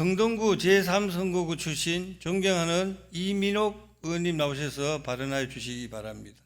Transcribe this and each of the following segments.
성동구 제3선거구 출신 존경하는 이민옥 의원님 나오셔서 발언하여 주시기 바랍니다.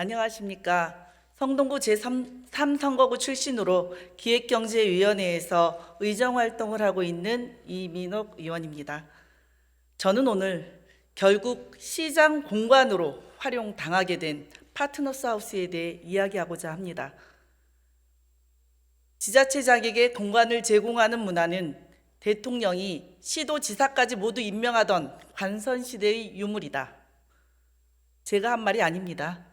안녕하십니까. 성동구 제3선거구 출신으로 기획경제위원회에서 의정활동을 하고 있는 이민옥 의원입니다. 저는 오늘 결국 시장 공간으로 활용당하게 된 파트너스 하우스에 대해 이야기하고자 합니다. 지자체장에게 공간을 제공하는 문화는 대통령이 시도 지사까지 모두 임명하던 관선 시대의 유물이다. 제가 한 말이 아닙니다.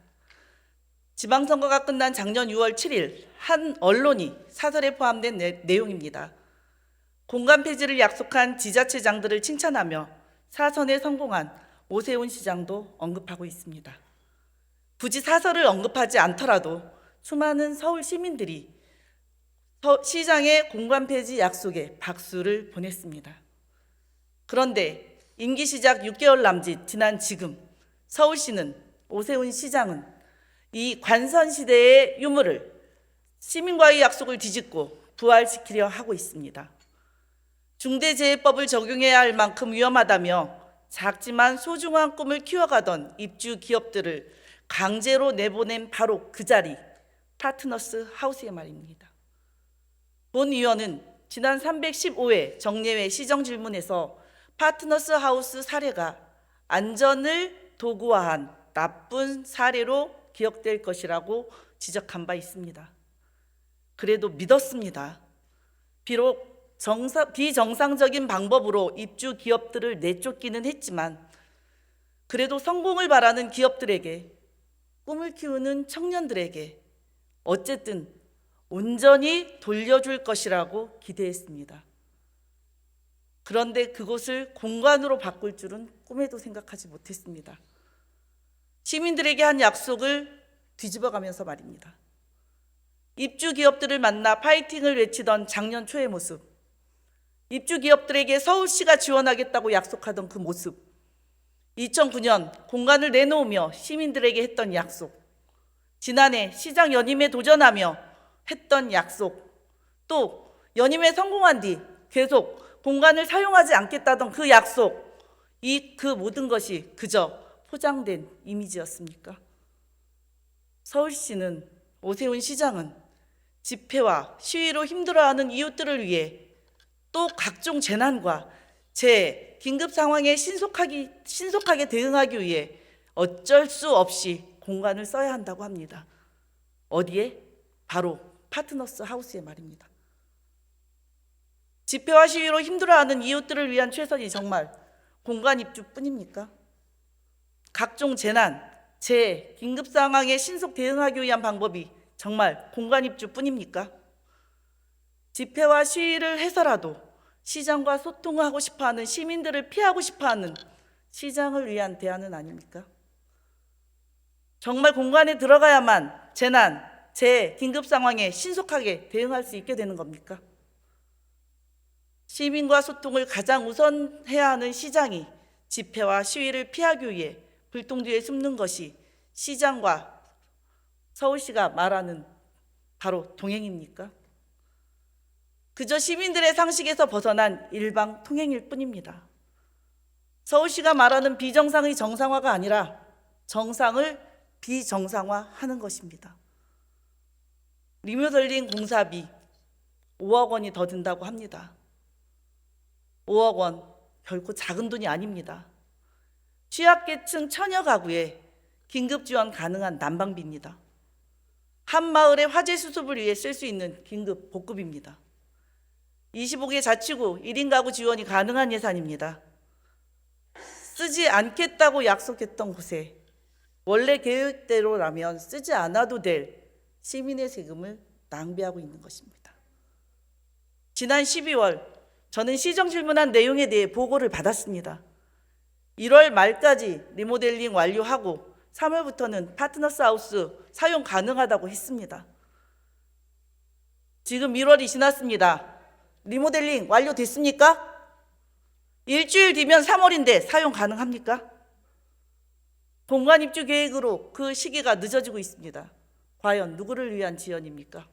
지방선거가 끝난 작년 6월 7일 한 언론이 사설에 포함된 내, 내용입니다. 공간 폐지를 약속한 지자체장들을 칭찬하며 사선에 성공한 오세훈 시장도 언급하고 있습니다. 굳이 사설을 언급하지 않더라도 수많은 서울 시민들이 서- 시장의 공간 폐지 약속에 박수를 보냈습니다. 그런데 임기 시작 6개월 남짓 지난 지금 서울시는 오세훈 시장은 이 관선 시대의 유물을 시민과의 약속을 뒤집고 부활시키려 하고 있습니다. 중대재해법을 적용해야 할 만큼 위험하다며 작지만 소중한 꿈을 키워가던 입주 기업들을 강제로 내보낸 바로 그 자리 파트너스 하우스의 말입니다. 본 의원은 지난 315회 정례회 시정 질문에서 파트너스 하우스 사례가 안전을 도구화한 나쁜 사례로 기억될 것이라고 지적한 바 있습니다. 그래도 믿었습니다. 비록 정사, 비정상적인 방법으로 입주 기업들을 내쫓기는 했지만 그래도 성공을 바라는 기업들에게 꿈을 키우는 청년들에게 어쨌든 온전히 돌려줄 것이라고 기대했습니다. 그런데 그곳을 공간으로 바꿀 줄은 꿈에도 생각하지 못했습니다. 시민들에게 한 약속을 뒤집어가면서 말입니다. 입주 기업들을 만나 파이팅을 외치던 작년 초의 모습, 입주 기업들에게 서울시가 지원하겠다고 약속하던 그 모습, 2009년 공간을 내놓으며 시민들에게 했던 약속, 지난해 시장 연임에 도전하며 했던 약속, 또 연임에 성공한 뒤 계속 공간을 사용하지 않겠다던 그 약속, 이 그 모든 것이 그저 포장된 이미지였습니까? 서울시는 오세훈 시장은 집회와 시위로 힘들어하는 이웃들을 위해 또 각종 재난과 재 긴급 상황에 신속하기, 신속하게 대응하기 위해 어쩔 수 없이 공간을 써야 한다고 합니다. 어디에? 바로 파트너스 하우스에 말입니다. 집회와 시위로 힘들어하는 이웃들을 위한 최선이 정말 공간 입주뿐입니까? 각종 재난, 재, 긴급 상황에 신속 대응하기 위한 방법이 정말 공간 입주뿐입니까? 집회와 시위를 해서라도 시장과 소통하고 싶어하는 시민들을 피하고 싶어하는 시장을 위한 대안은 아닙니까? 정말 공간에 들어가야만 재난, 재, 긴급 상황에 신속하게 대응할 수 있게 되는 겁니까? 시민과 소통을 가장 우선해야 하는 시장이 집회와 시위를 피하기 위해 불똥 뒤에 숨는 것이 시장과 서울시가 말하는 바로 동행입니까? 그저 시민들의 상식에서 벗어난 일방 통행일 뿐입니다. 서울시가 말하는 비정상의 정상화가 아니라 정상을 비정상화하는 것입니다. 리모델링 공사비 5억 원이 더 든다고 합니다. 5억 원 결코 작은 돈이 아닙니다. 취약계층 처녀 가구에 긴급 지원 가능한 난방비입니다. 한 마을의 화재 수습을 위해 쓸 수 있는 긴급 복급입니다. 25개 자치구 1인 가구 지원이 가능한 예산입니다. 쓰지 않겠다고 약속했던 곳에 원래 계획대로라면 쓰지 않아도 될 시민의 세금을 낭비하고 있는 것입니다. 지난 12월 저는 시정 질문한 내용에 대해 보고를 받았습니다. 1월 말까지 리모델링 완료하고 3월부터는 파트너스 하우스 사용 가능하다고 했습니다. 지금 1월이 지났습니다. 리모델링 완료됐습니까? 일주일 뒤면 3월인데 사용 가능합니까? 공간 입주 계획으로 그 시기가 늦어지고 있습니다. 과연 누구를 위한 지원입니까?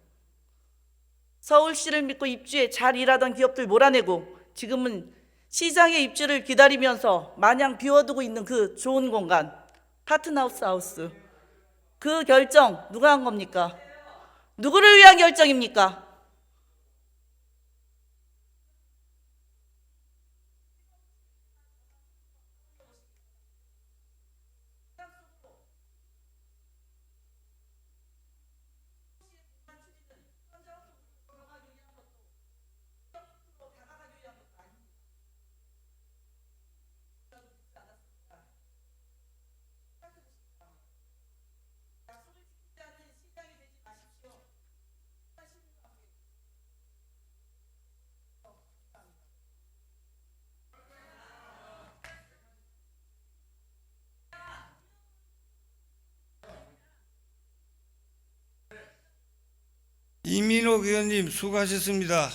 서울시를 믿고 입주에 잘 일하던 기업들 몰아내고 지금은 시장의 입주를 기다리면서 마냥 비워두고 있는 그 좋은 공간 파트너하우스 하우스 그 결정 누가 한 겁니까? 누구를 위한 결정입니까? 이민옥 의원님 수고하셨습니다.